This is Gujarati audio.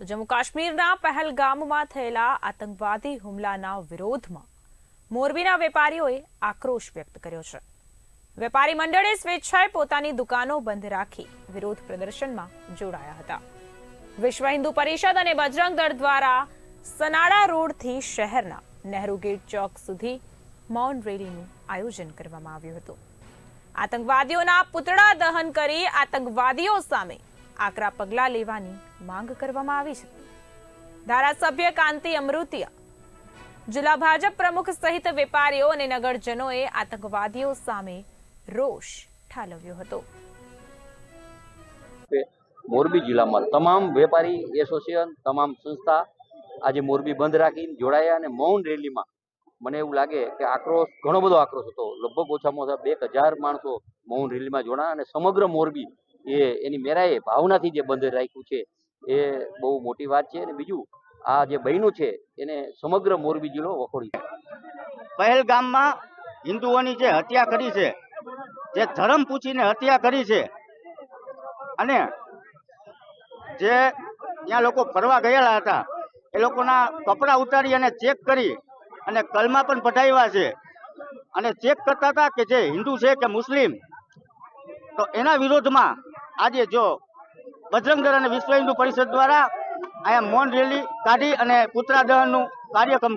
તો જમ્મુ કાશ્મીરના પહેલગામમાં થયેલા આતંકવાદી હુમલાના વિરોધમાં મોરબીના વેપારીઓએ આક્રોશ વ્યક્ત કર્યો છે. વેપારી મંડળે સ્વેચ્છાએ પોતાની દુકાનો બંધ રાખી વિરોધ પ્રદર્શનમાં જોડાયા હતા. વિશ્વ હિન્દુ પરિષદ અને બજરંગ દળ દ્વારા સનાડા રોડથી શહેરના નહેરુ ગેટ ચોક સુધી મૌન રેલીનું આયોજન કરવામાં આવ્યું હતું. આતંકવાદીઓના પુતળા દહન કરી આતંકવાદીઓ સામે આકરા પગલાં લેવાની માંગ કરવામાં આવી છે. ધારાસભ્ય કાંતિ અમૃતિયા, જિલ્લા ભાજપ પ્રમુખ સહિત વેપારીઓ અને નગરજનોએ આતંકવાદીઓ સામે રોષ ઠાલવ્યો હતો. મોરબી જિલ્લામાં તમામ વેપારી એસોસિએશન, તમામ સંસ્થા આજે મોરબી બંધ રાખીને જોડાયા અને મૌન રેલીમાં મને એવું લાગે કે આક્રોશ, ઘણો બધો આક્રોશ હતો. લગભગ ઓછામાં ઓછા બે હજાર માણસો મૌન રેલીમાં જોડાયા અને સમગ્ર મોરબી એ એની મેરાએ ભાવનાથી જે બંધ રાખ્યું છે, એ બહુ મોટી વાત છે. અને બીજું, આ જે બહેનું છે, એને સમગ્ર મોરબી જિલ્લો વખોડી પહેલગામમાં હિન્દુઓની જે હત્યા કરી છે, જે ધર્મ પૂછીને હત્યા કરી છે, અને જે ત્યાં લોકો ફરવા ગયેલા હતા, એ લોકોના કપડાં ઉતારી અને ચેક કરી અને કલમા પણ પઢાવ્યા છે. અને ચેક કરતા હતા કે જે હિન્દુ છે કે મુસ્લિમ, તો એના વિરોધમાં આજે જો બજરંગ અને વિશ્વ હિન્દુ પરિષદ દ્વારા અહીંયા મૌન રેલી કાઢી અને પુતળા દહનનું કાર્યક્રમ